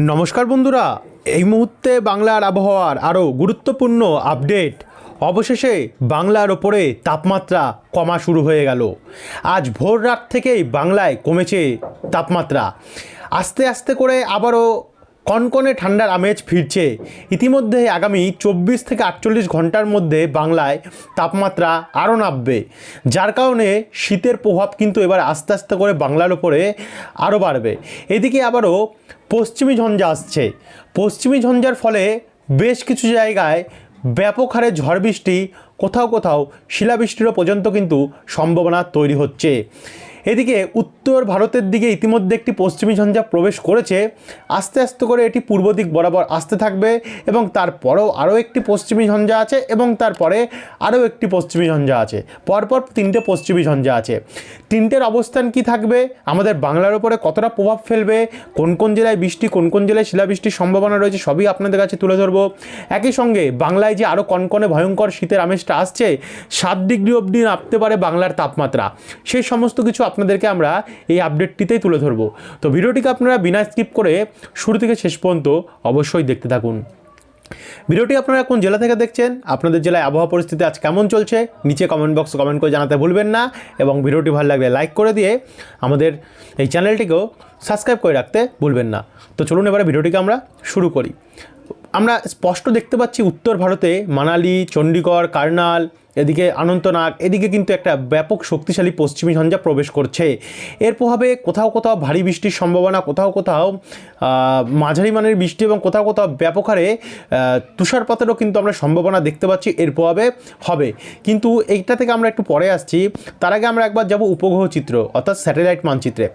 নমস্কার বন্ধুরা, এই মুহূর্তে বাংলার আবহাওয়ার আরও গুরুত্বপূর্ণ আপডেট। অবশেষে বাংলার ওপরে তাপমাত্রা কমা শুরু হয়ে গেল। আজ ভোর রাত থেকেই বাংলায় কমেছে তাপমাত্রা। আস্তে আস্তে করে আবারও কনকনে ঠান্ডার আমেজ ফিরছে। ইতিমধ্যে আগামী চব্বিশ থেকে আটচল্লিশ ঘণ্টার মধ্যে বাংলায় তাপমাত্রা আরও নামবে। যার কারণে শীতের প্রভাব কিন্তু এবার আস্তে আস্তে করে বাংলার ওপরে আরও বাড়বে। এদিকে আবারও পশ্চিমী ঝঞ্ঝা আসছে। পশ্চিমী ঝঞ্ঝার ফলে বেশ কিছু জায়গায় ব্যাপক হারে ঝড় বৃষ্টি, কোথাও কোথাও শিলাবৃষ্টিরও পর্যন্ত কিন্তু সম্ভাবনা তৈরি হচ্ছে। এদিকে উত্তর ভারতের দিকে ইতিমধ্যে একটি পশ্চিমী ঝঞ্ঝা প্রবেশ করেছে। আস্তে আস্তে করে এটি পূর্ব দিক বরাবর আসতে থাকবে এবং তারপরেও আরও একটি পশ্চিমী ঝঞ্ঝা আছে এবং তারপরে আরও একটি পশ্চিমী ঝঞ্ঝা আছে। পরপর তিনটে পশ্চিমী ঝঞ্ঝা আছে। তিনটের অবস্থান কি থাকবে? আমাদের বাংলার উপরে কতটা প্রভাব ফেলবে? কোন কোন জেলায় বৃষ্টি, কোন কোন জেলায় শিলাবৃষ্টির সম্ভাবনা রয়েছে সবই আপনাদের কাছে তুলে ধরবো। একই সঙ্গে বাংলায় যে আরও কনকনে ভয়ঙ্কর শীতের আমেজটা আসছে, সাত ডিগ্রি অবধি নামতে পারে বাংলার তাপমাত্রা। সেই সমস্ত কিছু আপনাদেরকে আমরা এই আপডেটটিতেই তুলে ধরবো। তো ভিডিওটিকে আপনারা বিনা স্কিপ করে শুরু থেকে শেষ পর্যন্ত অবশ্যই দেখতে থাকুন। ভিডিওটি আপনারা কোন জেলা থেকে দেখছেন, আপনাদের জেলায় আবহাওয়া পরিস্থিতি আজ কেমন চলছে, নিচে কমেন্ট বক্সে কমেন্ট করে জানাতে ভুলবেন না এবং ভিডিওটি ভালো লাগলে লাইক করে দিয়ে আমাদের এই চ্যানেলটিকেও সাবস্ক্রাইব করে রাখতে ভুলবেন না। তো চলুন এবারে ভিডিওটিকে আমরা শুরু করি। আমরা স্পষ্ট দেখতে পাচ্ছি উত্তর ভারতে মানালি চণ্ডীগড় কার্নাল এদিকে অনন্তনাগ, এদিকে কিন্তু একটা ব্যাপক শক্তিশালী পশ্চিমী ঝঞ্ঝা প্রবেশ করছে। এর প্রভাবে কোথাও কোথাও ভারী বৃষ্টির সম্ভাবনা, কোথাও কোথাও মাঝারি মানের বৃষ্টি এবং কোথাও কোথাও ব্যাপক হারে তুষারপাতেরও কিন্তু আমরা সম্ভাবনা দেখতে পাচ্ছি এর প্রভাবে হবে। কিন্তু এইটা থেকে আমরা একটু পরে আসছি। তার আগে আমরা একবার যাব উপগ্রহ চিত্র, অর্থাৎ স্যাটেলাইট মানচিত্রে।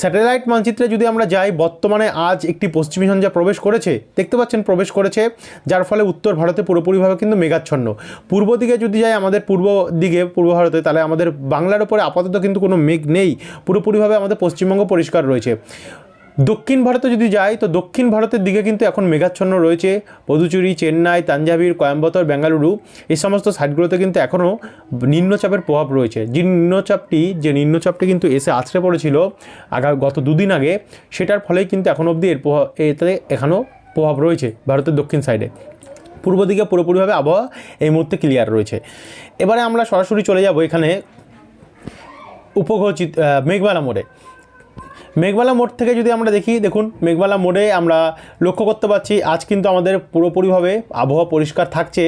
স্যাটেলাইট মানচিত্রে যদি আমরা যাই, বর্তমানে আজ একটি পশ্চিমী ঝঞ্ঝা প্রবেশ করেছে। দেখতে পাচ্ছেন প্রবেশ করেছে, যার ফলে উত্তর ভারতে পুরোপুরিভাবে কিন্তু মেঘাচ্ছন্ন। পূর্ব দিকে যদি যাই আমাদের পূর্ব দিকে, পূর্ব ভারতে, তাহলে আমাদের বাংলার ওপরে আপাতত কিন্তু কোনো মেঘ নেই। পুরোপুরিভাবে আমাদের পশ্চিমবঙ্গ পরিষ্কার রয়েছে। দক্ষিণ ভারতে যদি যাই, তো দক্ষিণ ভারতের দিকে কিন্তু এখন মেঘাচ্ছন্ন রয়েছে। পদুচুরি, চেন্নাই তাঞ্জাবির কোয়েম্বাতর, বেঙ্গালুরু, এই সমস্ত সাইটগুলোতে কিন্তু এখনও নিম্নচাপের প্রভাব রয়েছে। যে নিম্নচাপটি যে নিম্নচাপটি কিন্তু এসে আছড়ে পড়েছিল আগা, গত দুদিন আগে, সেটার ফলেই কিন্তু এখন অবধি এর প্রভাব, এতে এখনও প্রভাব রয়েছে ভারতের দক্ষিণ সাইডে। পূর্ব দিকে পুরোপুরিভাবে আবহাওয়া এই মুহূর্তে ক্লিয়ার রয়েছে। এবারে আমরা সরাসরি চলে যাব এখানে উপগ্রহ মেঘবালা মোড়ে। মেঘবালা মোড় থেকে যদি আমরা দেখি, দেখুন মেঘবালা মোড়ে আমরা লক্ষ্য করতে পারছি আজ কিন্তু আমাদের পুরোপুরিভাবে আবহাওয়া পরিষ্কার থাকছে।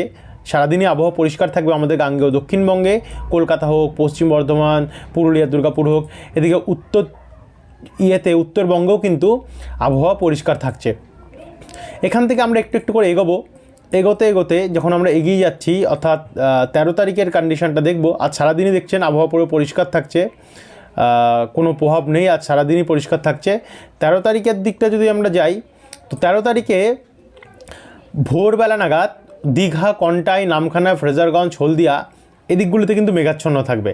সারাদিনই আবহাওয়া পরিষ্কার থাকবে আমাদের গাঙ্গেয় দক্ষিণবঙ্গে। কলকাতা হোক, পশ্চিম বর্ধমান, পুরুলিয়া, দুর্গাপুর হোক, এদিকে উত্তর ইয়েতে, উত্তরবঙ্গেও কিন্তু আবহাওয়া পরিষ্কার থাকছে। এখান থেকে আমরা একটু একটু করে এগোবো। এগোতে এগোতে যখন আমরা এগিয়ে যাচ্ছি, অর্থাৎ তেরো তারিখের কন্ডিশনটা দেখব, আজ সারাদিনই দেখছেন আবহাওয়া পুরো পরিষ্কার থাকছে। কোনো প্রভাব নেই, আজ সারাদিনই পরিষ্কার থাকছে। তেরো তারিখের দিকটা যদি আমরা যাই, তো তেরো তারিখে ভোরবেলা নাগাদ দীঘা, কন্টাই, নামখানা, ফ্রেজারগঞ্জ, হলদিয়া, এদিকগুলোতে কিন্তু মেঘাচ্ছন্ন থাকবে।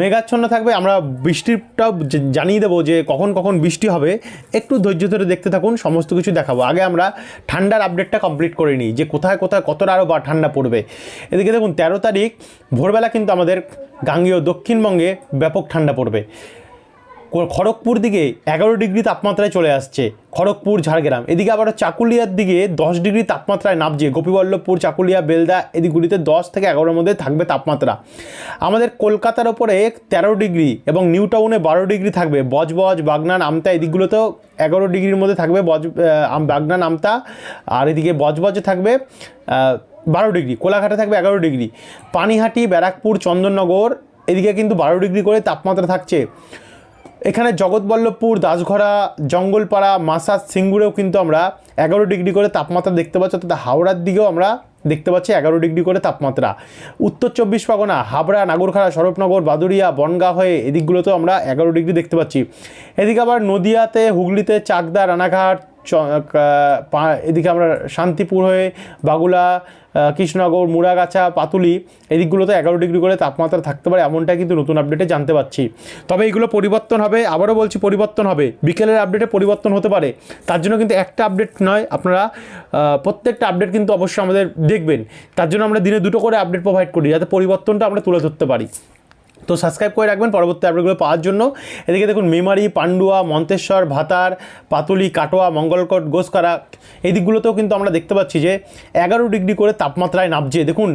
মেঘাচ্ছন্ন থাকবে। আমরা বৃষ্টিটাও জানিয়ে দেবো যে কখন কখন বৃষ্টি হবে। একটু ধৈর্য ধরে দেখতে থাকুন, সমস্ত কিছু দেখাবো। আগে আমরা ঠান্ডার আপডেটটা কমপ্লিট করে নিই যে কোথায় কোথায় কতটা আরও বা, ঠান্ডা পড়বে। এদিকে দেখুন, তেরো তারিখ, ভোরবেলা কিন্তু আমাদের গাঙ্গীয় দক্ষিণবঙ্গে ব্যাপক ঠান্ডা পড়বে। খড়গপুর দিকে এগারো ডিগ্রি তাপমাত্রায় চলে আসছে, খড়গপুর, ঝাড়গ্রাম। এদিকে আবার চাকুলিয়ার দিকে দশ ডিগ্রি তাপমাত্রায় নামছে। গোপীবল্লভপুর, চাকুলিয়া, বেলদা এদিকগুলিতে দশ থেকে এগারোর মধ্যে থাকবে তাপমাত্রা। আমাদের কলকাতার ওপরে তেরো ডিগ্রি এবং নিউ টাউনে বারো ডিগ্রি থাকবে। বজবজ, বাগনান, আমতা এদিকগুলোতেও এগারো ডিগ্রির মধ্যে থাকবে। বজ বাগনান, আমতা আর এদিকে বজবজে থাকবে বারো ডিগ্রি। কোলাঘাটে থাকবে এগারো ডিগ্রি। পানিহাটি, ব্যারাকপুর, চন্দননগর এদিকে কিন্তু বারো ডিগ্রি করে তাপমাত্রা থাকছে। এখানে জগৎবল্লভপুর দাসঘরা জঙ্গলপাড়া, মাসাজ, সিঙ্গুরেও কিন্তু আমরা এগারো ডিগ্রি করে তাপমাত্রা দেখতে পাচ্ছি, অর্থাৎ হাওড়ার দিকেও আমরা দেখতে পাচ্ছি এগারো ডিগ্রি করে তাপমাত্রা। উত্তর চব্বিশ পরগনা, হাবড়া, নাগরখাড়া সরবনগর বাদুরিয়া বনগা হয়ে এদিকগুলোতেও আমরা এগারো ডিগ্রি দেখতে পাচ্ছি। এদিকে আবার নদিয়াতে, হুগলিতে, চাকদা, রানাঘাট এদিকে আমরা শান্তিপুর হয়ে বাগুলা কৃষ্ণনগর, মুড়াগাছা, পাতুলি, এদিকগুলোতে এগারো ডিগ্রি করে তাপমাত্রা থাকতে পারে এমনটা কিন্তু নতুন আপডেটে জানতে পারছি তবে এগুলো পরিবর্তন হবে, আবারও বলছি পরিবর্তন হবে, বিকেলের আপডেটে পরিবর্তন হতে পারে। তার জন্য কিন্তু একটা আপডেট নয়, আপনারা প্রত্যেকটা আপডেট কিন্তু অবশ্যই আমাদের দেখবেন। তার জন্য আমরা দিনে দুটো করে আপডেট প্রোভাইড করি, যাতে পরিবর্তনটা আমরা তুলে ধরতে পারি। তো সাবস্ক্রাইব করে রাখবেন পরবর্তী আপডেটগুলো পাওয়ার জন্য। এদিকে দেখুন, মেমারি, পান্ডুয়া, মন্তেশ্বর, ভাতার, পাতুলি, কাটোয়া, মঙ্গলকট গোসকারা এই দিকগুলোতেও কিন্তু আমরা দেখতে পাচ্ছি যে এগারো ডিগ্রি করে তাপমাত্রায় নামছে। দেখুন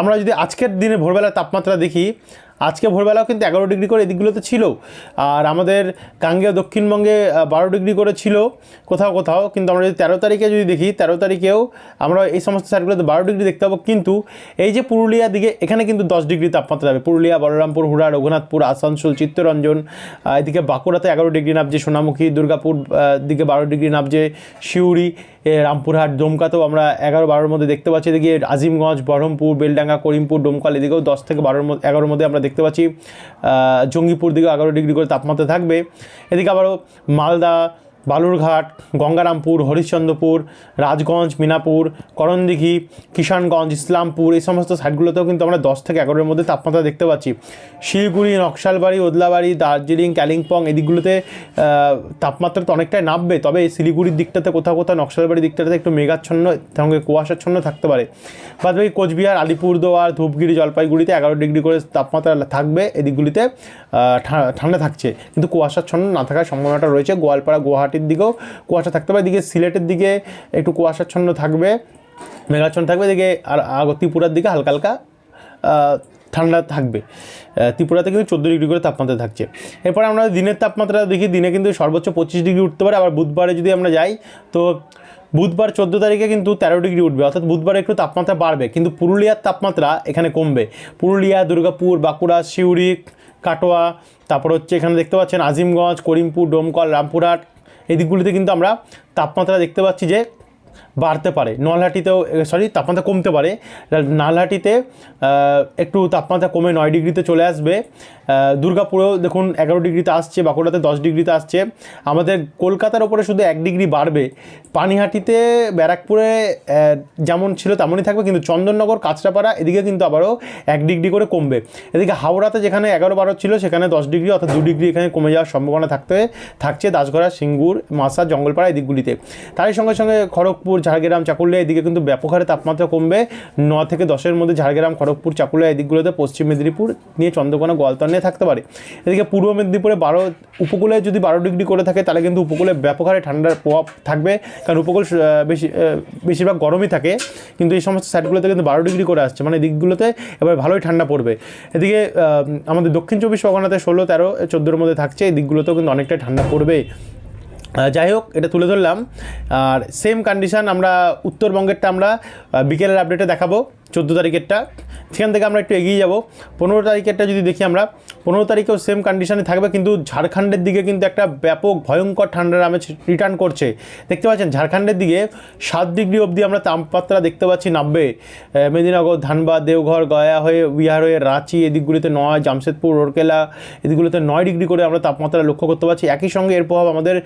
আমরা যদি আজকের দিনে ভোরবেলা তাপমাত্রা দেখি আজকে ভোরবেলাও কিন্তু এগারো ডিগ্রি করে এদিকগুলোতে ছিল। আর আমাদের গাঙ্গেয় দক্ষিণবঙ্গে বারো ডিগ্রি করে ছিল। কোথাও কোথাও, কিন্তু আমরা যদি তেরো তারিখে যদি দেখি, তেরো তারিখেও আমরা এই সমস্ত সাইডগুলোতে বারো ডিগ্রি দেখতে পাবো। কিন্তু এই যে পুরুলিয়ার দিকে, এখানে কিন্তু দশ ডিগ্রি তাপমাত্রা যাবে। পুরুলিয়া, বলরামপুর, হুড়া, রঘুনাথপুর, আসানসোল, চিত্তরঞ্জন এদিকে বাঁকুড়াতে এগারো ডিগ্রি নামছে, সোনামুখী, দুর্গাপুর দিকে বারো ডিগ্রি নামছে শিউরি রামপুরহাট ডোমকাতেও আমরা এগারো বারোর মধ্যে দেখতে পাচ্ছি। এদিকে আজিমগঞ্জ, বহরমপুর, বেলডাঙ্গা, করিমপুর, ডোমকাল, এদিকেও দশ থেকে বারোর মধ্যে, এগারোর মধ্যে আমরা দেখতে পাচ্ছি জঙ্গিপুর দিকে এগারো ডিগ্রি করে তাপমাত্রা থাকবে। এদিকে আবারও মালদা বালুরঘাট, গঙ্গারামপুর, হরিশ্চন্দ্রপুর, রাজগঞ্জ, মিনাপুর, করণদিঘি, কিষানগঞ্জ, ইসলামপুর, এই সমস্ত সাইডগুলোতেও কিন্তু আমরা দশ থেকে এগারোর মধ্যে তাপমাত্রা দেখতে পাচ্ছি। শিলিগুড়ি, নকশালবাড়ি, ওদলাবাড়ি, দার্জিলিং কালিম্পং এই দিকগুলোতে তাপমাত্রা তো অনেকটাই নামবে, তবে শিলিগুড়ির দিকটাতে কোথাও কোথাও, নকশালবাড়ির দিকটাতে একটু মেঘাচ্ছন্ন সঙ্গে কুয়াশাচ্ছন্ন থাকতে পারে। বাদ বাকি কোচবিহার, আলিপুরদুয়ার, ধূপগিরি, জলপাইগুড়িতে এগারো ডিগ্রি করে তাপমাত্রা থাকবে, এদিকগুলিতে ঠান্ডা থাকছে। কিন্তু কুয়াশাচ্ছন্ন না থাকার সম্ভাবনাটা রয়েছে। গোয়ালপাড়া গুয়াহাটির দিকেও কুয়াশা থাকতে পারে, এদিকে সিলেটের দিকে একটু কুয়াশাচ্ছন্ন থাকবে, মেঘাচ্ছন্ন থাকবে, এদিকে আর ত্রিপুরার দিকে হালকা হালকা ঠান্ডা থাকবে। ত্রিপুরাতে কিন্তু চোদ্দ ডিগ্রি করে তাপমাত্রা থাকছে। এরপরে আমরা দিনের তাপমাত্রা দেখি, দিনে কিন্তু সর্বোচ্চ পঁচিশ ডিগ্রি উঠতে পারে, আবার বুধবারে যদি আমরা যাই, তো বুধবার চোদ্দ তারিখে কিন্তু তেরো ডিগ্রি উঠবে, অর্থাৎ বুধবার একটু তাপমাত্রা বাড়বে, কিন্তু পুরুলিয়ার তাপমাত্রা এখানে কমবে। পুরুলিয়া, দুর্গাপুর, বাঁকুড়া, সিউড়ি, কাটোয়া, তারপর হচ্ছে এখানে দেখতে পাচ্ছেন, আজিমগঞ্জ, করিমপুর, ডোমকল, রামপুরহাট এই দিকগুলিতে কিন্তু আমরা তাপমাত্রা দেখতে পাচ্ছি যে বাড়তে পারে। নলহাটিতেও সরি তাপমাত্রা কমতে পারে। নালহাটিতে একটু তাপমাত্রা কমে নয় ডিগ্রিতে চলে আসবে। দুর্গাপুরেও দেখুন এগারো ডিগ্রিতে আসছে, বাঁকুড়াতে দশ ডিগ্রিতে আসছে। আমাদের কলকাতার ওপরে শুধু এক ডিগ্রি বাড়বে। পানিহাটিতে, ব্যারাকপুরে যেমন ছিল তেমনই থাকবে, কিন্তু চন্দননগর, কাঁচরাপাড়া, এদিকে কিন্তু আবারও এক ডিগ্রি করে কমবে। এদিকে হাওড়াতে যেখানে এগারো বারো ছিল, সেখানে দশ ডিগ্রি, অর্থাৎ দু ডিগ্রি এখানে কমে যাওয়ার সম্ভাবনা থাকতে, থাকছে। দাসগড়া, সিঙ্গুর মাসা জঙ্গলপাড়া এই দিকগুলিতে তারই সঙ্গে সঙ্গে খড়গপুর ঝাড়গ্রাম, চাকুলিয়া এদিকে কিন্তু ব্যাপক হারে তাপমাত্রা কমবে। ন থেকে দশের মধ্যে ঝাড়গ্রাম, খড়গপুর, চাকুলিয়া এই দিকগুলোতে পশ্চিম মেদিনীপুর নিয়ে চন্দ্রকোনা, গোয়ালতর নিয়ে থাকতে পারে। এদিকে পূর্ব মেদিনীপুরে বারো, উপকূলে যদি বারো ডিগ্রি করে থাকে, তাহলে কিন্তু উপকূলে ব্যাপক হারে ঠান্ডার প্রভাব থাকবে। কারণ উপকূল বেশি বেশিরভাগ গরমই থাকে। কিন্তু এই সমস্ত সাইডগুলোতে কিন্তু বারো ডিগ্রি করে আসছে। মানে দিকগুলোতে এবার ভালোই ঠান্ডা পড়বে। এদিকে আমাদের দক্ষিণ চব্বিশ পরগনাতে ষোলো, তেরো, চোদ্দোর মধ্যে থাকছে। এই দিকগুলোতেও কিন্তু অনেকটাই ঠান্ডা পড়বে যাই হোক এটা তুলে ধরলাম। আর সেম কন্ডিশন আমরা উত্তরবঙ্গেরটা আমরা বিকেলের আপডেটে দেখাবো। চোদ্দ তারিখেরটা। সেখান থেকে আমরা একটু এগিয়ে যাব। পনেরো তারিখেরটা যদি দেখি আমরা, পনেরো তারিখেও সেম কন্ডিশনে থাকবে, কিন্তু ঝাড়খণ্ডের দিকে কিন্তু একটা ব্যাপক ভয়ঙ্কর ঠান্ডার আমেজ রিটার্ন করছে। দেখতে পাচ্ছেন, ঝাড়খণ্ডের দিকে সাত ডিগ্রি অবধি আমরা তাপমাত্রা দেখতে পাচ্ছি নামবে। মেদিনীনগর, ধানবাদ, দেওঘর, গয়া হয়ে, বিহার হয়ে, রাঁচি, এদিকগুলিতে নয়, জামশেদপুর, রোরকেলা, এদিকগুলোতে নয় ডিগ্রি করে আমরা তাপমাত্রা লক্ষ্য করতে পারছি। একই সঙ্গে এর প্রভাব আমাদের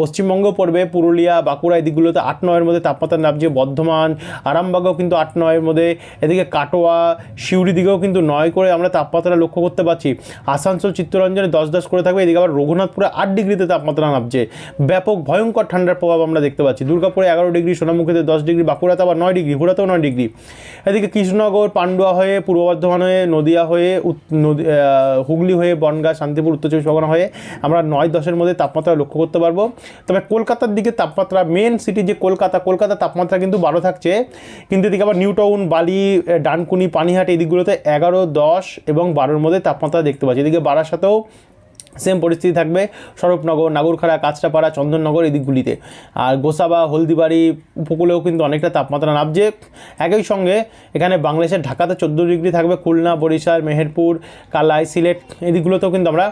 পশ্চিমবঙ্গেও পড়বে। পুরুলিয়া, বাঁকুড়া, এদিকগুলোতে আট নয়ের মধ্যে তাপমাত্রা নামছে। বর্ধমান, আরামবাগেও কিন্তু আট নয়ের মধ্যে এদিকে কাটোয়া শিউড়ি দিকেও কিন্তু নয় করে আমরা তাপমাত্রা লক্ষ্য করতে পারছি আসানসোল, চিত্তরঞ্জনে দশ দশ করে থাকবে, এদিকে আবার রঘুনাথপুরে আট ডিগ্রিতে তাপমাত্রা নামছে। ব্যাপক ভয়ঙ্কর ঠান্ডার প্রভাব আমরা দেখতে পাচ্ছি। দুর্গাপুরে এগারো ডিগ্রি, সোনামুখীতে দশ ডিগ্রি, বাঁকুড়াতে আবার নয় ডিগ্রি হুড়াতেও নয় ডিগ্রি। এদিকে কৃষ্ণনগর, পান্ডুয়া হয়ে, পূর্ব বর্ধমান হয়ে, নদিয়া হয়ে হুগলি হয়ে, বনগাঁ, শান্তিপুর, উত্তর চব্বিশ পরগনা হয়ে আমরা নয় দশের মধ্যে তাপমাত্রা লক্ষ্য করতে পারব। তবে কলকাতার দিকে তাপমাত্রা মেন সিটি যে কলকাতা, কলকাতার তাপমাত্রা কিন্তু বারো থাকছে। কিন্তু এদিকে আবার নিউ টাউন বালি আহ, ডানকুনি পানিহাট এই দিকগুলোতে এগারো দশ এবং বারোর মধ্যে তাপমাত্রা দেখতে পাচ্ছি। এদিকে বারাসাতেও সেম পরিস্থিতি থাকবে স্বরূপনগর, নাগরখাড়া, কাঁচরাপাড়া, চন্দননগর এই দিকগুলিতে। আর গোসাবা, হলদিবাড়ি উপকূলেও কিন্তু অনেকটা তাপমাত্রা নামছে। একই সঙ্গে এখানে বাংলাদেশের ঢাকাতে চোদ্দ ডিগ্রি থাকবে, খুলনা, বরিশাল, মেহেরপুর, কালাই, সিলেট এই দিকগুলোতেও কিন্তু আমরা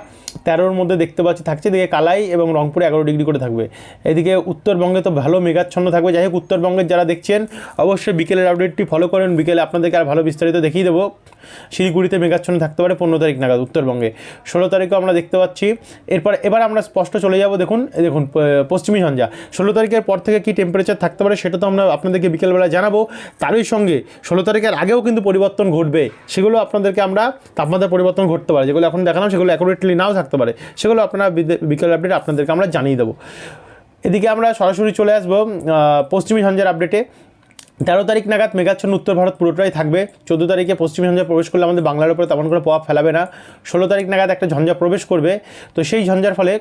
তেরোর মধ্যে দেখতে পাচ্ছি, থাকছে এদিকে কালাই এবং রংপুরে এগারো ডিগ্রি করে থাকবে। এদিকে উত্তরবঙ্গে তো ভালো মেঘাচ্ছন্ন থাকবে। যাই হোক, উত্তরবঙ্গের যারা দেখছেন, অবশ্যই বিকেলের আপডেটটি ফলো করেন। বিকেলে আপনাদেরকে আর ভালো বিস্তারিত দেখিয়ে দেবো। শিলিগুড়িতে মেঘাচ্ছন্ন থাকতে পারে পনেরো তারিখ নাগাদ উত্তরবঙ্গে। ষোলো তারিখও আমরা দেখতে পাচ্ছি। এরপর এবার আমরা স্পষ্ট চলে যাব, দেখুন দেখুন পশ্চিমী ঝঞ্ঝা। ষোলো তারিখের পর থেকে কি টেম্পারেচার থাকতে পারে সেটা তো আমরা আপনাদেরকে বিকেলবেলা জানাব। তারই সঙ্গে ষোলো তারিখের আগেও কিন্তু পরিবর্তন ঘটবে, সেগুলো আপনাদেরকে আমরা তাপমাত্রা পরিবর্তন ঘটতে পারে। যেগুলো এখন দেখালাম, সেগুলো অ্যাকুরেটলি নাও থাকতে পারে। সেগুলো আপনারা বিকেল আপডেট আপনাদেরকে আমরা জানিয়ে দেবো। এদিকে আমরা সরাসরি চলে আসব পশ্চিমী ঝঞ্ঝার আপডেটে তেরো তারিখ নাগাদ মেঘাচ্ছন্ন উত্তর ভারত পুরোটাই থাকবে। চোদ্দ তারিখে পশ্চিম ঝঞ্ঝা প্রবেশ করলে আমাদের বাংলার উপরে তেমন করে প্রভাব ফেলাবে না। ষোলো তারিখ নাগাদ একটা ঝঞ্ঝা প্রবেশ করবে। তো সেই ঝঞ্ঝার ফলে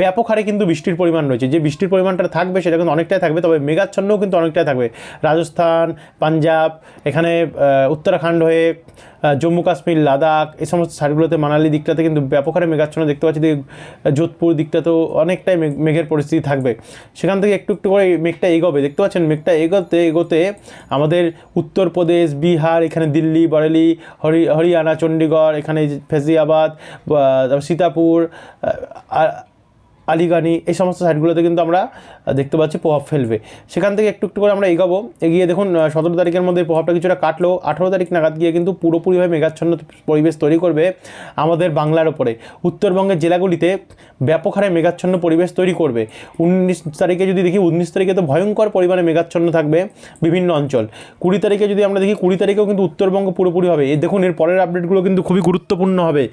ব্যাপক হারে কিন্তু বৃষ্টির পরিমাণ রয়েছে। যে বৃষ্টির পরিমাণটা থাকবে সেটা কিন্তু অনেকটাই থাকবে, তবে মেঘাচ্ছন্নও কিন্তু অনেকটাই থাকবে। রাজস্থান, পাঞ্জাব, এখানে উত্তরাখণ্ড হয়ে জম্মু কাশ্মীর, লাদাখ, এই সমস্ত সাইডগুলোতে মানালি দিকটাতে কিন্তু ব্যাপক হারে মেঘাচ্ছন্ন দেখতে পাচ্ছি। যোধপুর দিকটাতেও অনেকটাই মেঘ- মেঘের পরিস্থিতি থাকবে। সেখান থেকে একটু একটু করে মেঘটা এগোবে। দেখতে পাচ্ছেন মেঘটা এগোতে এগোতে আমাদের উত্তরপ্রদেশ, বিহার, এখানে দিল্লি, বরেলি, হরি, হরিয়ানা চণ্ডীগড় এখানে ফেজিয়াবাদ সীতাপুর আলিগানি এই সমস্ত সাইডগুলোতে কিন্তু আমরা দেখতে পাচ্ছি প্রভাব ফেলবে। সেখান থেকে একটু একটু করে আমরা এগাবো। এগিয়ে দেখুন সতেরো তারিখের মধ্যে প্রভাবটা কিছুটা কাটলো। আঠেরো তারিখ নাগাদ গিয়ে কিন্তু পুরোপুরিভাবে মেঘাচ্ছন্ন পরিবেশ তৈরি করবে আমাদের বাংলার ওপরে। উত্তরবঙ্গের জেলাগুলিতে ব্যাপক হারে মেঘাচ্ছন্ন পরিবেশ তৈরি করবে। উনিশ তারিখে যদি দেখি, উনিশ তারিখে তো ভয়ঙ্কর পরিমাণে মেঘাচ্ছন্ন থাকবে বিভিন্ন অঞ্চল। কুড়ি তারিখে যদি আমরা দেখি, কুড়ি তারিখেও কিন্তু উত্তরবঙ্গ পুরোপুরি হবে। এই দেখুন, এর পরের আপডেটগুলো কিন্তু খুবই গুরুত্বপূর্ণ হবে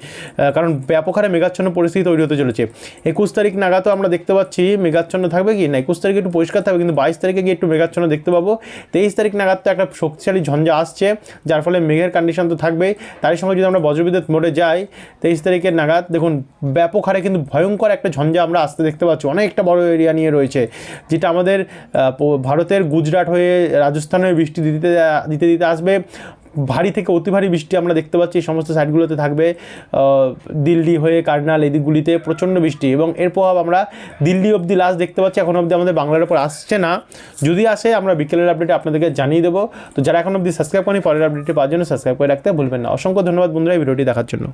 কারণ ব্যাপক হারে মেঘাচ্ছন্ন পরিস্থিতি তৈরি হতে চলেছে। একুশ তারিখ নাগাদও আমরা দেখতে পাচ্ছি, মেঘাচ্ছন্ন থাকবে কি? না একুশ তারিখে একটু পরিষ্কার থাকবে, কিন্তু বাইশ তারিখে গিয়ে একটু মেঘাচ্ছন্ন দেখতে পাবো। তেইশ তারিখ নাগাদ তো একটা শক্তিশালী ঝঞ্ঝা আসছে, যার ফলে মেঘের কন্ডিশন তো থাকবেই। তারই সঙ্গে যদি আমরা বজ্রবিদ্যুৎ মোডে যাই, তেইশ তারিখের নাগাদ দেখুন, ব্যাপক হারে কিন্তু ভয়ঙ্কর একটা ঝঞ্ঝা আমরা আসতে দেখতে পাচ্ছি। অনেকটা বড় এরিয়া নিয়ে রয়েছে, যেটা আমাদের ভারতের গুজরাট হয়ে, রাজস্থান হয়ে বৃষ্টি দিতে দিতে দিতে আসবে। ভারী থেকে অতি ভারী বৃষ্টি আমরা দেখতে পাচ্ছি, এই সমস্ত সাইডগুলোতে থাকবে। দিল্লি হয়ে কার্নাল এই দিকগুলিতে প্রচণ্ড বৃষ্টি এবং এর প্রভাব আমরা দিল্লি অবধি লাস্ট দেখতে পাচ্ছি, এখন অবধি আমাদের বাংলার উপর আসছে না। যদি আসে, আমরা বিকেলের আপডেটে আপনাদেরকে জানিয়ে দেবো। তো যারা এখন অবধি সাবস্ক্রাইব করেনি, পরের আপডেটে পাওয়ার জন্য সাবস্ক্রাইব করে রাখতে ভুলবেন না। অসংখ্য ধন্যবাদ বন্ধুরা এই ভিডিওটি দেখার জন্য।